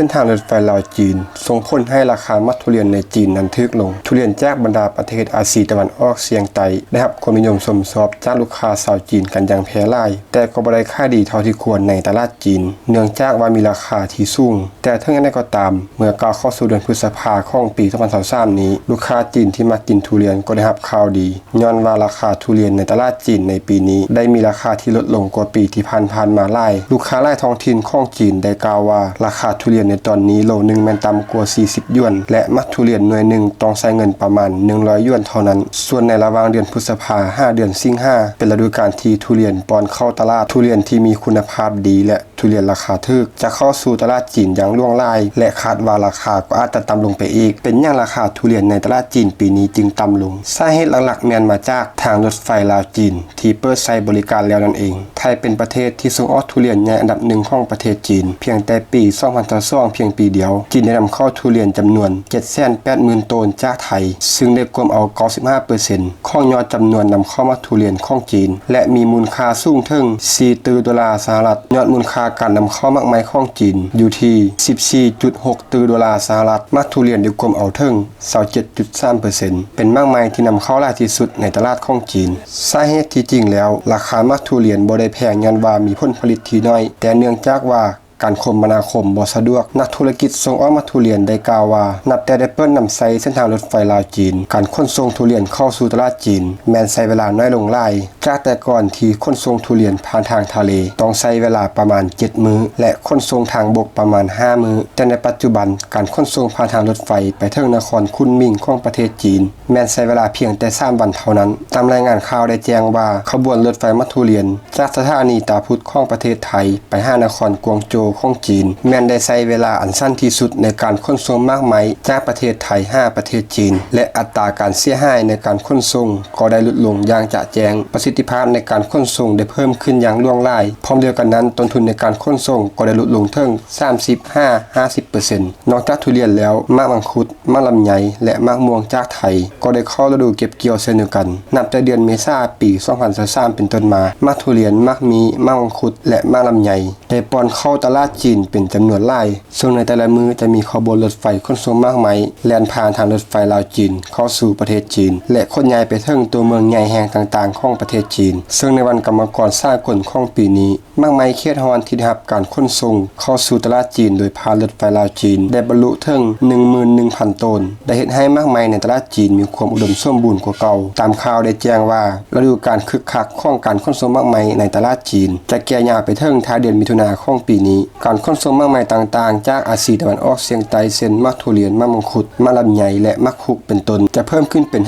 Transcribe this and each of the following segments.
ส้นทางรถไฟลาวจีน ส่งผลให้ราคามัดทุเรียนในจีนนั้นทึกลง ทุเรียนจากบรรดาประเทศอาเซียตะวันออกเฉียงใต้ได้รับความนิยมสมสอบจากลูกค้าชาวจีนกันอย่างแพร่หลาย แต่ก็บ่ได้ค่าดีเท่าที่ควรในตลาดจีน เนื่องจากว่ามีราคาที่สูง แต่ทั้งนี้ก็ตาม เมื่อก้าวเข้าสู่เดือนพฤษภาคมปี 2023นี้ ลูกค้าจีนที่มากินทุเรียนก็ได้รับข่าวดีย้อนว่าราคาทุเรียนในตลาดจีนในปีนี้ ได้มีราคาที่ลดลงกว่าปีที่ผ่านๆมาหลาย ลูกค้ารายท้องถิ่นของจีนได้กล่าวว่าราคาทุเรียนในตอนนี้โลหนึงแมนต่ำกว่า 40 ยวน และมัดทุเรียนหน่วยหนึ่งต้องใช้เงินประมาณ 100 ยวนเท่านั้น ส่วนในระหว่างเดือนพฤษภา5เดือนสิงหาเป็นฤดูกาลที่ทุเรียนปอนเข้าตลาดทุเรียนที่มีคุณภาพดีและทุเรียนราคาถูกจะเข้าสู่ตลาดจีนอย่างล่วงลาย และคาดว่าราคาก็อาจจะต่ำลงไปอีก เป็นอย่างราคาทุเรียนในตลาดจีนปีนี้จึงต่ำลงสาเหตุหลักๆแม่นมาจากทางรถไฟลาวจีน ที่เปิดใช้บริการแล้วนั่นเอง ไทยเป็นประเทศที่ส่งออกทุเรียนใหญ่อันดับหนึ่งของประเทศจีน เพียงแต่ปี 2022เพียงปีเดียว จีนได้นำเข้าทุเรียนจำนวน 780,000ต้นจากไทย ซึ่งได้กวมเอา 95%ของยอดจำนวนนำเข้ามาทุเรียนของจีน และมีมูลค่าสูงถึง 4ตือดอลลาร์สหรัฐ ยอดมูลค่าการนำเข้ามากมายของจีนอยู่ที่ 14.6ตือดอลลาร์สหรัฐ มาทุเรียนได้กวมเอาถึง27.3%เป็นมากมายที่นำเข้าหลายที่สุดในตลาดของจีน สาเหตุที่จริงแล้ว ราคามักทุเรียนบ่ได้แพงยันว่ามีผลผลิตที่น้อย แต่เนื่องจากว่า การคมนาคมบ่สะดวก นักธุรกิจส่งออมาทุเรียนได้กล่าวว่า นับแต่ได้เปิ้นนำใช้เส้นทางรถไฟลาวจีน การขนส่งทุเรียนเข้าสู่ตลาดจีน แม้นใช้เวลาน้อยลงหลายจากแต่ก่อนที่ขนส่งทุเรียนผ่านทางทะเล ต้องใช้เวลาประมาณ 7 มื้อ และขนส่งทางบกประมาณ 5 มื้อ แต่ในปัจจุบันการขนส่งผ่านทางรถไฟไปถึงนครคุนมิงของประเทศจีน แม้นใช้เวลาเพียงแต่3วันเท่านั้น ตามรายงานข่าวได้แจ้งว่าขบวนรถไฟมัทุเรียน จากสถานีตาพุธของประเทศไทยไปห้านครกวงโจวของจีน แม้นได้ใช้เวลาอันสั้นที่สุดในการขนส่งมากมายจากประเทศไทย 5 ประเทศจีน และอัตราการเสียหายในการขนส่งก็ได้ลดลงอย่างจะแจง ประสิทธิภาพในการขนส่งได้เพิ่มขึ้นอย่างล่วงลายพร้อมเดียวกันนั้นต้นทุนในการขนส่งก็ได้ลดลงถึง35-50%นอกจากทุเรียนแล้วมะมังคุดมะลำไยและมะม่วงจากไทย ก็ได้เข้าฤดูเก็บเกี่ยวเช่นเดียวกัน นับแต่เดือนเมษายนปี 2023เป็นต้นมามะทุเรียนมะมีมะมังคุดและมะลำไยได้ปอนเข้าตลาดาจีนเป็นจำนวนหลายซึ่งในแต่ละมือจะมีขบวนรถไฟขนส่งมากมายแล่นผ่านทางรถไฟลาวจีน เข้าสู่ประเทศจีน และขนย้ายไปถึงตัวเมืองใหญ่แห่งต่างๆ ของประเทศจีน ซึ่งในวันกรรมกรสร้างกลของปีนี้ มากมายเขตฮอนที่ได้รับการขนส่งเข้าสู่ตลาดจีน โดยผ่านรถไฟลาวจีน ได้บรรลุถึง11,000ต้นได้เฮ็ดให้มากมายในตลาดจีนมีความอุดมสมบูรณ์กว่าเก่า ตามข่าวได้แจ้งว่าฤดูการคึกคักของการขนส่งมากมายในตลาดจีน จะแก่ยาวไปถึงท้ายเดือนมิถุนาของปีนี้การขนส่งมากมายต่างๆ จากอาเซียตะวันออกเฉียงใต้เช่นมะทุเรียนมะมังคุดมะลำไยและมะคุกเป็นต้นจะเพิ่มขึ้นเป็น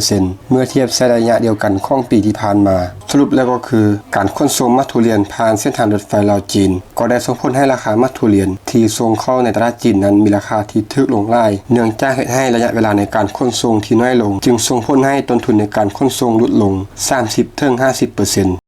50%เมื่อเทียบใช้ระยะเดียวกันของปีที่ผ่านมา สรุปแล้วก็คือ การขนส่งมะทุเรียนผ่านเส้นทางรถไฟลาวจีน ก็ได้ส่งผลให้ราคามะทุเรียน ที่ส่งเข้าในตลาดจีนนั้นมีราคาที่ถูกลงหลายเนื่องจากเหตุให้ระยะเวลาในการขนส่งที่น้อยลง จึงส่งผลให้ต้นทุนในการขนส่งลดลง 30-50%